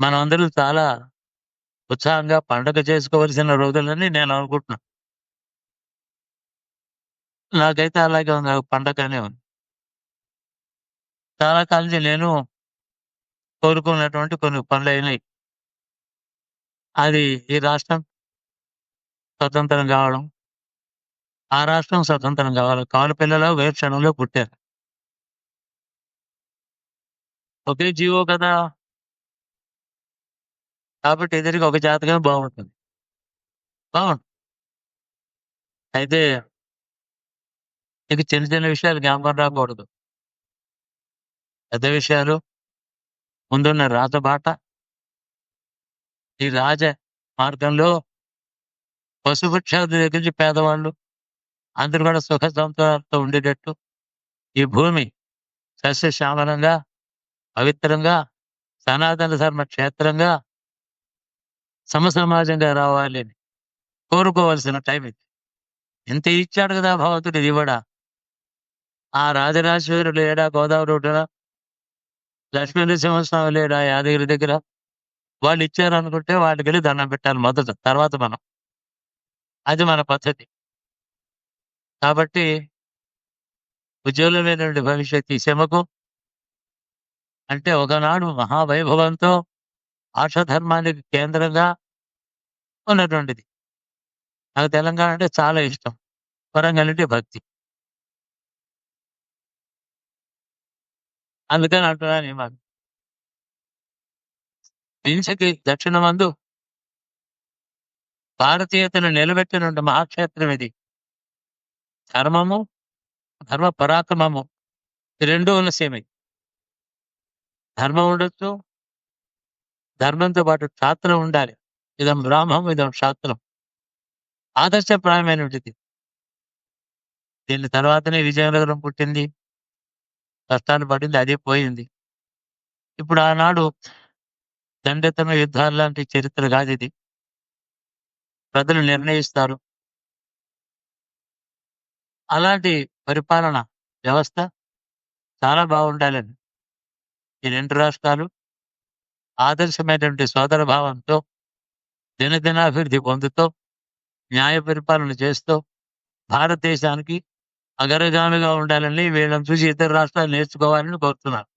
మనమందరం చాలా ఉత్సాహంగా పండగ చేసుకోవలసిన రోజులని నేను అనుకుంటున్నా. నాకైతే అలాగే ఉంది. నాకు పండగనే ఉంది. చాలా కాలం నుంచి నేను కోరుకున్నటువంటి కొన్ని పనులయినాయి. అది ఈ రాష్ట్రం స్వతంత్రం కావడం. ఆ రాష్ట్రం స్వతంత్రం కావాలి. కవల పిల్లలు వేరు క్షణంలో పుట్టారు. ఒకే జీవో కదా! కాబట్టి ఇద్దరికి ఒక జాతకం బాగుంటుంది. బాగుంటుంది. అయితే నీకు చిన్న చిన్న విషయాలు జ్ఞాపకం రాకూడదు. పెద్ద విషయాలు ముందున్న రాజబాట ఈ రాజ మార్గంలో పశుపక్షాదుల దగ్గర నుంచి పేదవాళ్ళు అందరూ కూడా సుఖ సంతోషాలతో ఉండేటట్టు ఈ భూమి సస్యశ్యామలంగా, పవిత్రంగా, సనాతన ధర్మ క్షేత్రంగా సమసమాజంగా రావాలి అని కోరుకోవాల్సిన టైం ఇది. ఎంత ఇచ్చాడు కదా భగవంతుడు ఇది ఇవ్వడా? ఆ రాజరాజేశ్వరుడు లేడా గోదావరి ఒడ్డున? లక్ష్మీ నరసింహస్వామి లేడా యాదగిరి దగ్గర? వాళ్ళు ఇచ్చారనుకుంటే వాళ్ళకెళ్ళి దండం పెట్టాలి మొదట. తర్వాత మనం. అది మన పద్ధతి. కాబట్టి ఉజ్వలమైనటువంటి భవిష్యత్తు ఈ సీమకు అంటే ఒకనాడు మహావైభవంతో ఆర్షధర్మానికి కేంద్రంగా ఉన్నటువంటిది. నాకు తెలంగాణ అంటే చాలా ఇష్టం. వరంగల్ అంటే భక్తి. అందుకని అంటున్నాను మాకు మాట. హింసకి దక్షిణమందు భారతీయతను నిలబెట్టిన మహాక్షేత్రం ఇది. ధర్మము, ధర్మ పరాక్రమము రెండు ఉన్న సీమ ధర్మం ఉండొచ్చు. ధర్మంతో పాటు క్షాత్రం ఉండాలి. ఇదం బ్రాహ్మం, ఇదం క్షాత్రం. ఆదర్శప్రాయమైనటువంటిది. దీని తర్వాతనే విజయనగరం పుట్టింది. కష్టాలు పడింది. అదే పోయింది. ఇప్పుడు ఆనాడు దండెత్తన యుద్ధాలు లాంటి చరిత్ర కాదిది. ప్రజలు నిర్ణయిస్తారు. అలాంటి పరిపాలన వ్యవస్థ చాలా బాగుండాలని ఈ రెండు రాష్ట్రాలు ఆదర్శమైనటువంటి సోదర భావంతో దినదినాభివృద్ధి పొందుతూ న్యాయ పరిపాలన చేస్తూ భారతదేశానికి అగ్రగామిగా ఉండాలని వీళ్ళని చూసి ఇతర రాష్ట్రాలు నేర్చుకోవాలని కోరుతున్నాను.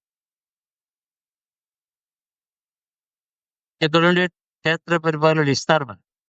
ఇక్కడుండే క్షేత్ర పరిపాలనలు ఇస్తారు మరి